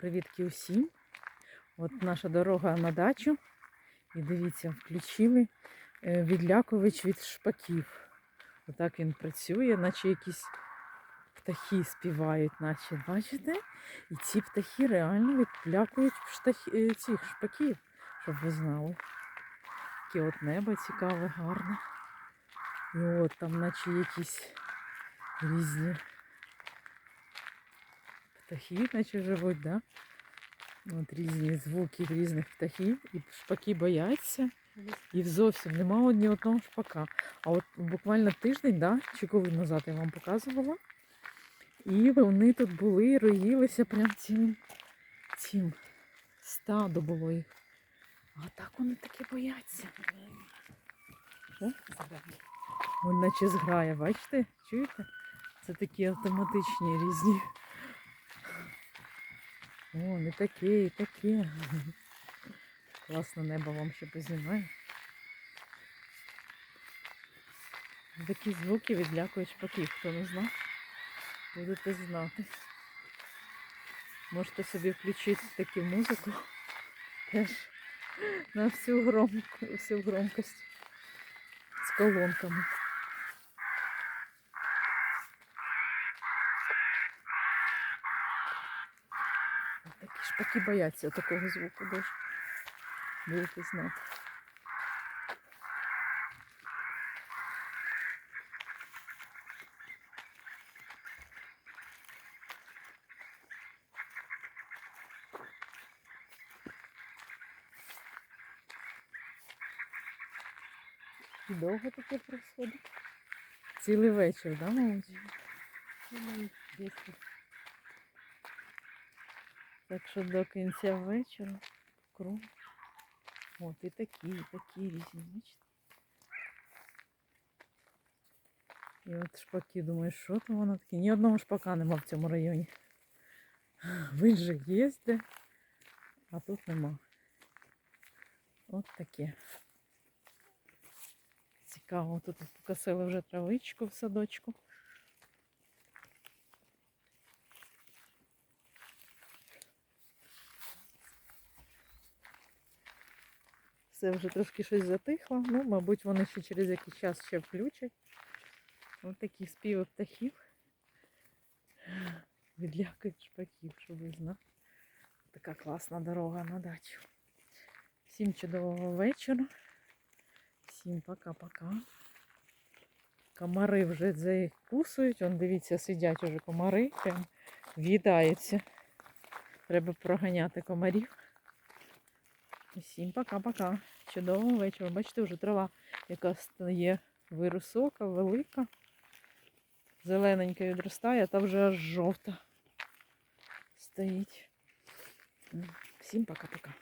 Привітки усім. От наша дорога на дачу. І дивіться, включили е, відлякувач від шпаків. Отак він працює, наче якісь птахи співають, наче, бачите? І ці птахи реально відлякують штахи, е, цих шпаків, щоб ви знали. Таке от небо цікаве, гарне. І от там, наче якісь різні птахи, наче живуть, да? От різні звуки різних птахів, і шпаки бояться. І зовсім немає ні одного шпака. А от буквально тиждень, да, чи коли назад я вам показувала. І вони тут були, роїлися прям цим, цим стадо було їх. А так вони таки бояться. О, наче зграє, бачите? Чуєте? Це такі автоматичні різні. О, не таке, і таке. Класно небо вам ще познімаю. Такі звуки відлякують шпаків, хто не знав, будете знати. Можете собі включити таку музику теж на всю громку, всю громкость з колонками. Такі бояться такого звуку дуже. Будете знати. І довго таке происходить? Цілий вечір, да, мабуть? Так що до кінця вечора круг. От і такі, і такі різні, бачите? І от шпаки, думаю, що там воно таке? Ні одного шпака нема в цьому районі. Же є де, а тут нема. От таке. Цікаво, тут покосили вже травичку в садочку. Все вже трошки щось затихло. Ну, мабуть, вони ще через якийсь час ще включать. Ось такі співи птахів. Відлякують шпаків, щоб ви знали. Така класна дорога на дачу. Всім чудового вечора. Всім пока-пока. Комари вже закусують. Вон, дивіться, сидять уже комари, прям в'їдаються. Треба проганяти комарів. Всім пока-пока. Чудового вечора. Бачите, вже трава, яка стає висока, велика. Зелененька відростає, а та вже аж жовта стоїть. Всім пока-пока.